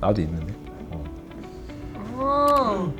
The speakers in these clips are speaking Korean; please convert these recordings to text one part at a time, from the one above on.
나도 있는데. 어. 아,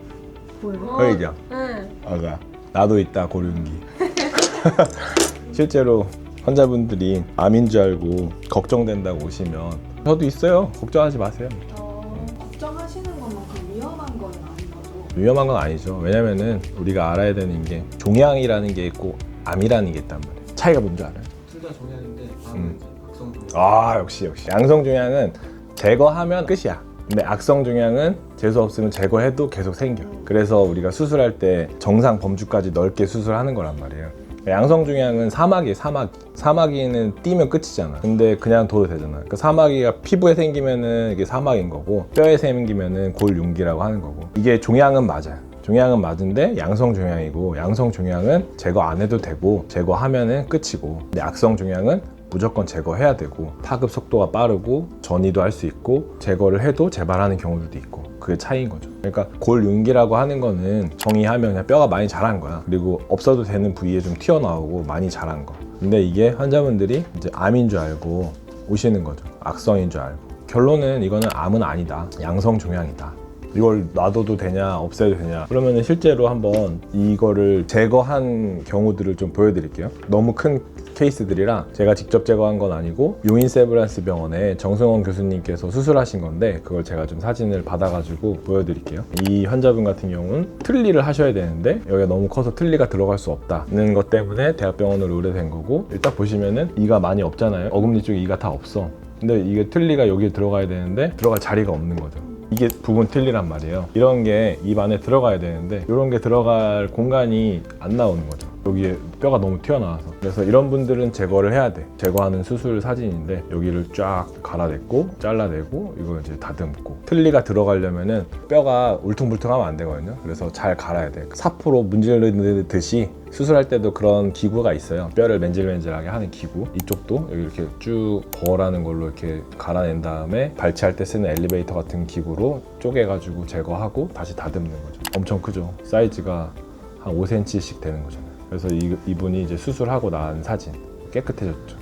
보여요? 보이죠? 네. 아가 나도 있다 고륜기. 실제로 환자분들이 암인 줄 알고 걱정된다고 오시면 저도 있어요. 걱정하지 마세요. 어, 걱정하시는 것만큼 위험한 건 아닌 거죠? 위험한 건 아니죠. 왜냐면은 우리가 알아야 되는 게 종양이라는 게 있고 암이라는 게 있단 말이에요. 차이가 뭔지 알아요? 둘 다 종양인데 암은 음. 악성 종양. 아 역시 역시 양성 종양은 제거하면 끝이야. 근데 악성 종양은 재수 없으면 제거해도 계속 생겨. 그래서 우리가 수술할 때 정상 범주까지 넓게 수술하는 거란 말이에요. 양성 종양은 사마귀, 사마귀. 사마귀는 띄면 끝이잖아. 근데 그냥 둬도 되잖아. 그 사마귀가 피부에 생기면은 이게 사마귀인 거고 뼈에 생기면은 골윤기라고 하는 거고 이게 종양은 맞아요. 종양은 맞은데 양성 종양이고 양성 종양은 제거 안 해도 되고 제거하면은 끝이고 근데 악성 종양은 무조건 제거해야 되고 파급 속도가 빠르고 전이도 할 수 있고 제거를 해도 재발하는 경우들도 있고 그게 차이인 거죠. 그러니까 골윤기라고 하는 거는 정의하면 그냥 뼈가 많이 자란 거야. 그리고 없어도 되는 부위에 좀 튀어나오고 많이 자란 거. 근데 이게 환자분들이 이제 암인 줄 알고 오시는 거죠. 악성인 줄 알고. 결론은 이거는 암은 아니다. 양성 종양이다. 이걸 놔둬도 되냐 없애도 되냐 그러면 실제로 한번 이거를 제거한 경우들을 좀 보여드릴게요 너무 큰 케이스들이라 제가 직접 제거한 건 아니고 용인 세브란스 병원에 정승원 교수님께서 수술하신 건데 그걸 제가 좀 사진을 받아가지고 보여드릴게요 이 환자분 같은 경우는 틀니를 하셔야 되는데 여기가 너무 커서 틀니가 들어갈 수 없다는 것 때문에 대학병원으로 의뢰된 거고 일단 보시면은 이가 많이 없잖아요 어금니 쪽에 이가 다 없어 근데 이게 틀니가 여기에 들어가야 되는데 들어갈 자리가 없는 거죠 이게 부분 틀리란 말이에요. 이런 게 입 안에 들어가야 되는데 이런 게 들어갈 공간이 안 나오는 거죠. 여기에 뼈가 너무 튀어나와서 그래서 이런 분들은 제거를 해야 돼. 제거하는 수술 사진인데 여기를 쫙 갈아냈고 잘라내고 이거 이제 다듬고 틀니가 들어가려면은 뼈가 울퉁불퉁하면 안 되거든요. 그래서 잘 갈아야 돼. 사포로 문지르듯이 수술할 때도 그런 기구가 있어요. 뼈를 맨질맨질하게 하는 기구. 이쪽도 여기 이렇게 쭉 거라는 걸로 이렇게 갈아낸 다음에 발치할 때 쓰는 엘리베이터 같은 기구로 쪼개가지고 제거하고 다시 다듬는 거죠. 엄청 크죠. 사이즈가 한 5cm씩 되는 거잖아요. 그래서 이, 이분이 이제 수술하고 난 사진 깨끗해졌죠.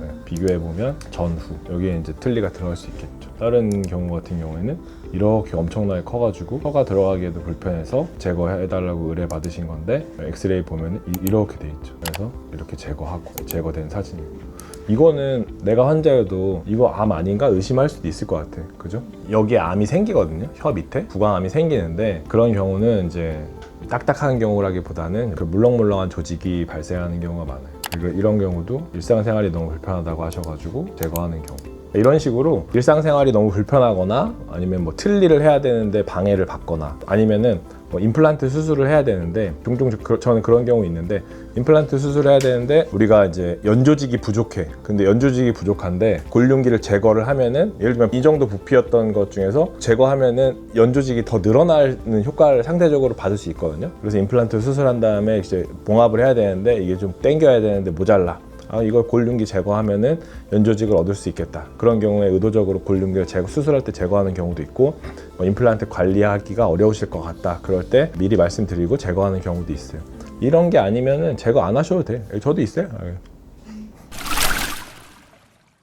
네, 비교해 보면 전후 여기에 이제 틀니가 들어갈 수 있겠죠. 다른 경우 같은 경우에는 이렇게 엄청나게 커가지고 혀가 들어가기에도 불편해서 제거해달라고 의뢰 받으신 건데 엑스레이 보면 이렇게 돼 있죠. 그래서 이렇게 제거하고 제거된 사진이고. 이거는 내가 환자여도 이거 암 아닌가 의심할 수도 있을 것 같아. 그죠? 여기에 암이 생기거든요. 혀 밑에 구강암이 생기는데 그런 경우는 이제 딱딱한 경우라기보다는 그 물렁물렁한 조직이 발생하는 경우가 많아요. 그리고 이런 경우도 일상생활이 너무 불편하다고 하셔가지고 제거하는 경우. 이런 식으로 일상생활이 너무 불편하거나 아니면 뭐 틀니를 해야 되는데 방해를 받거나 아니면은 뭐 임플란트 수술을 해야 되는데 종종 그- 저는 그런 경우 있는데 임플란트 수술을 해야 되는데 우리가 이제 연조직이 부족해. 근데 연조직이 부족한데 골륜기를 제거를 하면은 예를 들면 이 정도 부피였던 것 중에서 제거하면은 연조직이 더 늘어나는 효과를 상대적으로 받을 수 있거든요. 그래서 임플란트 수술한 다음에 이제 봉합을 해야 되는데 이게 좀 당겨야 되는데 모자라 아, 이걸 골륜기 제거하면은 연조직을 얻을 수 있겠다. 그런 경우에 의도적으로 골륜기를 제거, 수술할 때 제거하는 경우도 있고, 뭐 임플란트 관리하기가 어려우실 것 같다. 그럴 때 미리 말씀드리고 제거하는 경우도 있어요. 이런 게 아니면은 제거 안 하셔도 돼. 저도 있어요. 아,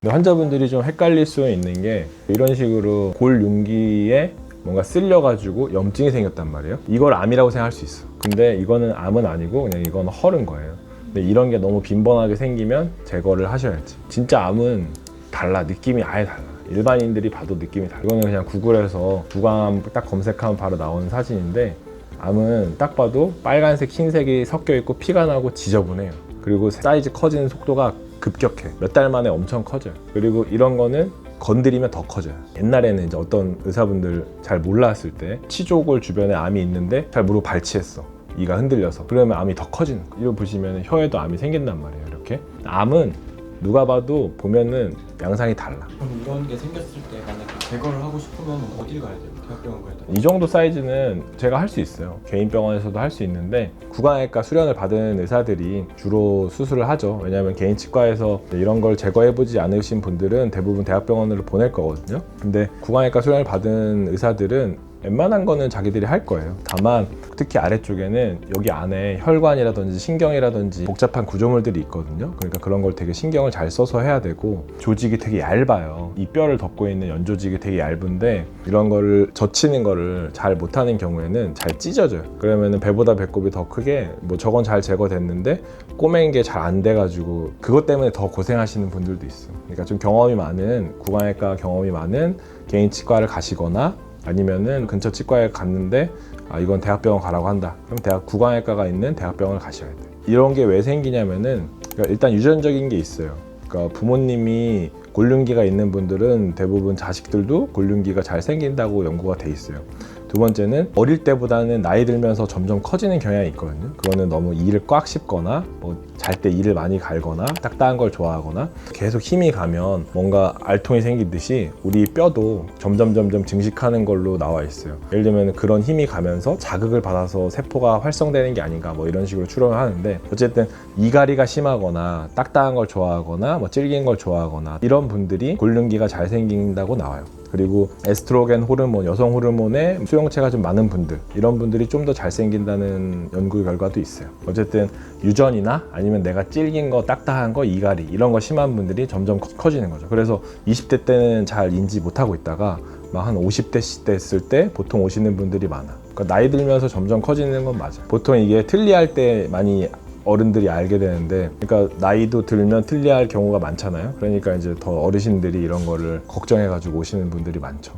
근데 환자분들이 좀 헷갈릴 수 있는 게 이런 식으로 골윤기에 뭔가 쓸려가지고 염증이 생겼단 말이에요. 이걸 암이라고 생각할 수 있어. 근데 이거는 암은 아니고 그냥 이건 헐은 거예요. 근데 이런 게 너무 빈번하게 생기면 제거를 하셔야지. 진짜 암은 달라. 느낌이 아예 달라. 일반인들이 봐도 느낌이 달라. 이거는 그냥 구글에서 구강암 딱 검색하면 바로 나오는 사진인데 암은 딱 봐도 빨간색, 흰색이 섞여 있고 피가 나고 지저분해요. 그리고 사이즈 커지는 속도가 급격해. 몇 달 만에 엄청 커져요. 그리고 이런 거는 건드리면 더 커져요. 옛날에는 이제 어떤 의사분들 잘 몰랐을 때 치조골 주변에 암이 있는데 잘 모르고 발치했어. 이가 흔들려서. 그러면 암이 더 커지는 거예요. 이거 보시면 혀에도 암이 생긴단 말이에요. 이렇게. 암은 누가 봐도 보면은 양상이 달라. 그럼 이런 게 생겼을 때 만약에 제거를 하고 싶으면 어디를 가야 돼요? 대학병원 가야 돼요? 이 정도 사이즈는 제가 할 수 있어요. 개인 병원에서도 할 수 있는데 구강외과 수련을 받은 의사들이 주로 수술을 하죠. 왜냐하면 개인 치과에서 이런 걸 제거해보지 않으신 분들은 대부분 대학병원으로 보낼 거거든요. 근데 구강외과 수련을 받은 의사들은 웬만한 거는 자기들이 할 거예요. 다만 특히 아래쪽에는 여기 안에 혈관이라든지 신경이라든지 복잡한 구조물들이 있거든요. 그러니까 그런 걸 되게 신경을 잘 써서 해야 되고 조직이 되게 얇아요. 이 뼈를 덮고 있는 연조직이 되게 얇은데 이런 거를 젖히는 거를 잘 못하는 경우에는 잘 찢어져요. 그러면은 배보다 배꼽이 더 크게 뭐 저건 잘 제거됐는데 꼬맨 게 잘 안 돼가지고 그것 때문에 더 고생하시는 분들도 있어요. 그러니까 좀 경험이 많은 구강외과 경험이 많은 개인 치과를 가시거나 아니면은 근처 치과에 갔는데 아 이건 대학병원 가라고 한다. 그럼 대학 구강외과가 있는 대학병원을 가셔야 돼요. 이런 게 왜 생기냐면은 그러니까 일단 유전적인 게 있어요. 그러니까 부모님이 골륜기가 있는 분들은 대부분 자식들도 골륜기가 잘 생긴다고 연구가 돼 있어요. 두 번째는 어릴 때보다는 나이 들면서 점점 커지는 경향이 있거든요. 그거는 너무 이를 꽉 씹거나 뭐 잘 때 이를 많이 갈거나 딱딱한 걸 좋아하거나 계속 힘이 가면 뭔가 알통이 생기듯이 우리 뼈도 점점 점점 증식하는 걸로 나와 있어요. 예를 들면 그런 힘이 가면서 자극을 받아서 세포가 활성되는 게 아닌가 뭐 이런 식으로 추론을 하는데 어쨌든 이갈이가 심하거나 딱딱한 걸 좋아하거나 뭐 질긴 걸 좋아하거나 이런 분들이 골륜기가 잘 생긴다고 나와요. 그리고 에스트로겐 호르몬, 여성 호르몬의 수용체가 좀 많은 분들 이런 분들이 좀 더 잘생긴다는 연구 결과도 있어요. 어쨌든 유전이나 아니면 내가 질긴 거, 딱딱한 거, 이갈이 이런 거 심한 분들이 점점 커- 커지는 거죠. 그래서 20대 때는 잘 인지 못하고 있다가 막한 50대 시 됐을 때 보통 오시는 분들이 많아. 그러니까 나이 들면서 점점 커지는 건 맞아. 보통 이게 틀리할 때 많이 어른들이 알게 되는데 그러니까 나이도 들면 틀리할 경우가 많잖아요. 그러니까 이제 더 어르신들이 이런 거를 걱정해 가지고 오시는 분들이 많죠.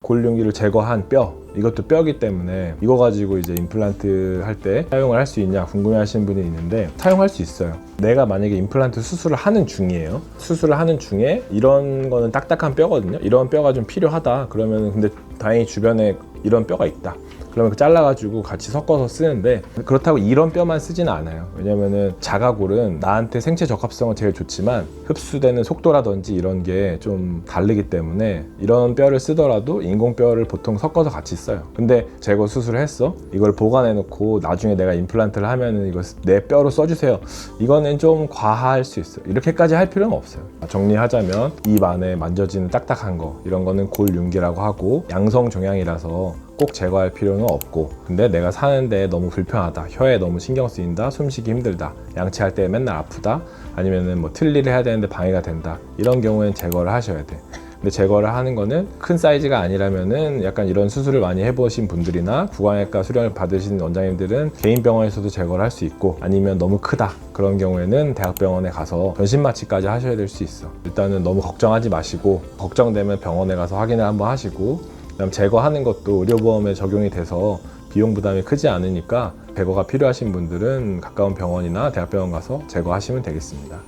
골륜기를 제거한 뼈 이것도 뼈기 때문에 이거 가지고 이제 임플란트 할 때 사용을 할 수 있냐 궁금해 하시는 분이 있는데 사용할 수 있어요. 내가 만약에 임플란트 수술을 하는 중이에요. 수술을 하는 중에 이런 거는 딱딱한 뼈거든요. 이런 뼈가 좀 필요하다. 그러면 근데 다행히 주변에 이런 뼈가 있다 그러면 그 잘라가지고 같이 섞어서 쓰는데 그렇다고 이런 뼈만 쓰지는 않아요. 왜냐면은 자가골은 나한테 생체 적합성은 제일 좋지만 흡수되는 속도라든지 이런 게 좀 다르기 때문에 이런 뼈를 쓰더라도 인공 뼈를 보통 섞어서 같이 써요. 근데 제거 수술을 했어. 이걸 보관해 놓고 나중에 내가 임플란트를 하면은 이거 내 뼈로 써주세요. 이거는 좀 과할 수 있어요. 이렇게까지 할 필요는 없어요. 정리하자면 입 안에 만져지는 딱딱한 거 이런 거는 골윤기라고 하고 양성 종양이라서 꼭 제거할 필요는 없고 근데 내가 사는데 너무 불편하다 혀에 너무 신경 쓰인다 숨쉬기 힘들다 양치할 때 맨날 아프다 아니면은 뭐 틀니를 해야 되는데 방해가 된다 이런 경우엔 제거를 하셔야 돼. 근데 제거를 하는 거는 큰 사이즈가 아니라면은 약간 이런 수술을 많이 해보신 분들이나 구강외과 수련을 받으신 원장님들은 개인 병원에서도 제거를 할 수 있고 아니면 너무 크다 그런 경우에는 대학병원에 가서 전신 마취까지 하셔야 될 수 있어. 일단은 너무 걱정하지 마시고 걱정되면 병원에 가서 확인을 한번 하시고 그다음 제거하는 것도 의료보험에 적용이 돼서 비용 부담이 크지 않으니까 제거가 필요하신 분들은 가까운 병원이나 대학병원 가서 제거하시면 되겠습니다.